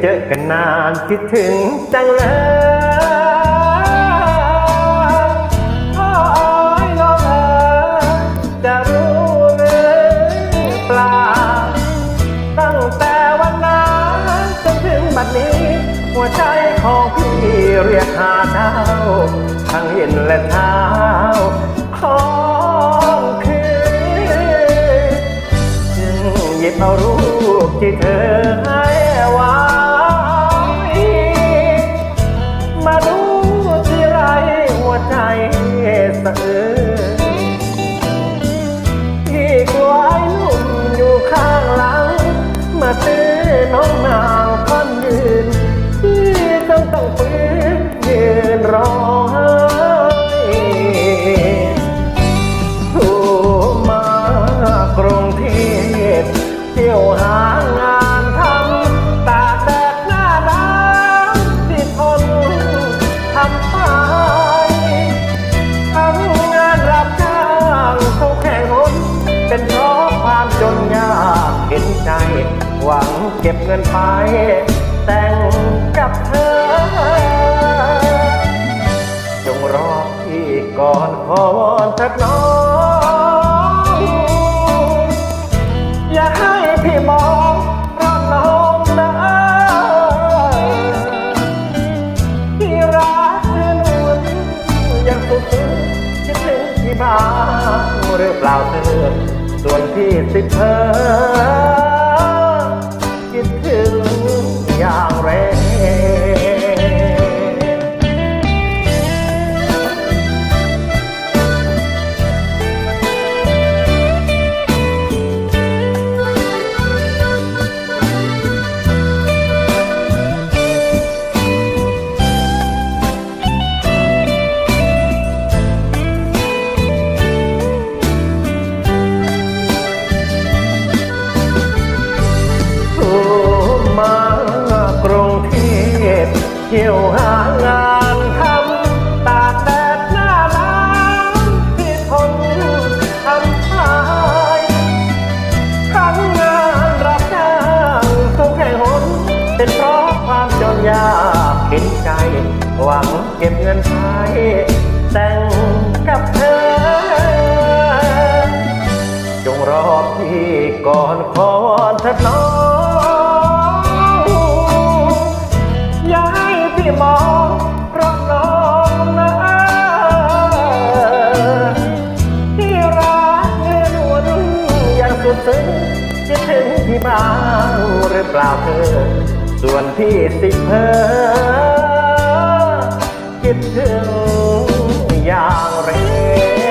เจอกันนานคิดถึงจังเลยโอ้ยน้องเอ๋ยจะรู้หรือเปล่า ตั้งแต่วันนั้นจนถึงบัดนี้ หัวใจของพี่เรียกหาเจ้าทั้งเห็นและเท้าของคืนจึงหยิบเอารูปที่เธอ เก็บเงินไป แต่งกับเธอ จงรอพี่ก่อนขอวอนเถิดน้อง อย่าให้พี่มองเพราะน้องนะที่รักเธอล้วนยังสุดซึ้งคิดถึงที่บ้านหรือเปล่าเธอส่วนที่สิเธอ เที่ยวหางานทำตากแดดหน้าหนาวที่ทนทำพายทำงานรับจ้างทุกแห่งหนเป็นเพราะความจนยากเห็นใจ หวังเก็บเงินใช้แต่งกับเธอ จงรอพี่ก่อนขอนเถิดน้อง พี่บ้างหรือเปล่าเธอ ส่วนพี่สิเพอคิดถึงอย่างแรง